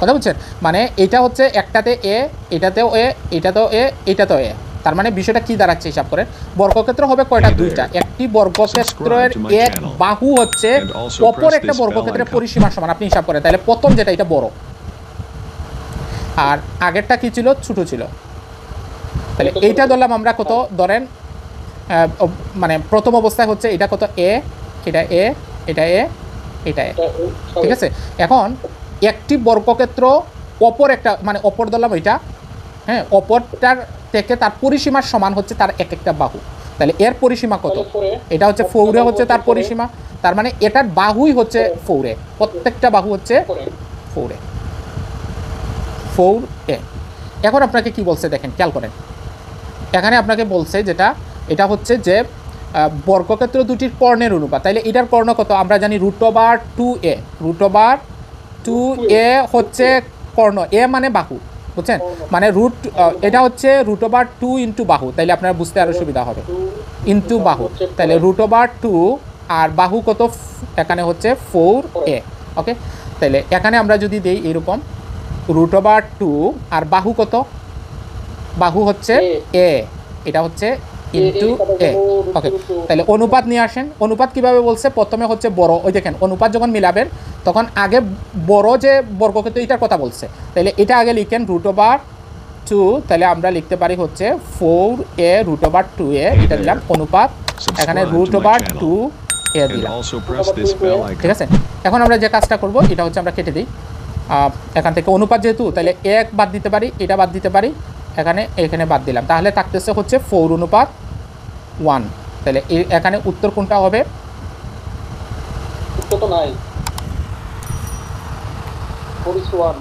কথা বুঝছেন? মানে এটা হচ্ছে একটাতে এ এটাতেও এ এটাতেও এ এটাতেও এ। তার মানে বিষয়টা কি দাঁড়াচ্ছে হিসাব করেন? বর্গক্ষেত্র হবে কয়টা? দুইটা। একটি বর্গক্ষেত্রের এক বাহু হচ্ছে অপর একটা বর্গক্ষেত্রের পরিসীমার সমান। আপনি হিসাব করেন। তাহলে প্রথম যেটা এটা বড়। আর আগেরটা কি ছিল? ছোট ছিল। তাহলে এইটা ধরলাম আমরা কত? ধরেন আহ, মানে প্রথম অবস্থায় হচ্ছে এটা কত? এ এটা এ এটা এ এটা এ। ঠিক আছে? এখন একটি বর্গক্ষেত্র অপর একটা মানে অপর ধরলাম ওইটা হ্যাঁ অপরটার থেকে তার পরিসীমার সমান হচ্ছে তার এক একটা বাহু। তাহলে এর পরিসীমা কত? এটা হচ্ছে ফৌরে হচ্ছে তার পরিসীমা তার মানে এটার বাহুই হচ্ছে ফৌরে প্রত্যেকটা বাহু হচ্ছে ফৌরে। ফৌর। এ এখন আপনাকে কি বলছে দেখেন খেয়াল করেন। এখানে আপনাকে বলছে যেটা এটা হচ্ছে যে বর্গক্ষেত্র দুটির কর্ণের অনুপাত। তাইলে এটার কর্ণ কত? আমরা জানি root over two A root over two A হচ্ছে কর্ণ এ মানে বাহু বুঝছেন? মানে রুট এটা হচ্ছে রুট ওভার টু ইন্টু বাহু তাইলে আপনার বুঝতে আরও সুবিধা হবে। ইন্টু বাহু তাহলে রুট ওভার টু আর বাহু কত? এখানে হচ্ছে ফোর এ ওকে তাহলে এখানে আমরা যদি দেই এরকম রুট ওভার টু আর বাহু কত? বাহু হচ্ছে এ এটা হচ্ছে ইন্টু এ ওকে তাহলে অনুপাত নিয়ে আসেন অনুপাত কীভাবে বলছে? প্রথমে হচ্ছে বড় ওই দেখেন অনুপাত যখন মিলাবেন তখন আগে বড় যে বর্গক্ষেত্র এটার কথা বলছে। তাহলে এটা আগে লিখেন রুট ওভার টু তাহলে আমরা লিখতে পারি হচ্ছে four A root over two A এটা দিলাম অনুপাত এখানে রুট ওভার টু এ দিলাম। ঠিক আছে? এখন আমরা যে কাজটা করব এটা হচ্ছে আমরা কেটে দিই। এখান থেকে অনুপাত যেহেতু তাহলে এক বাদ দিতে পারি এটা বাদ দিতে পারি এখানে এখানে বাদ দিলাম। তাহলে থাকতেছে হচ্ছে ফোর অনুপাত ওয়ান তাহলে এ- এখানে উত্তর কোনটা হবে? উত্তর তো নাই। Four is one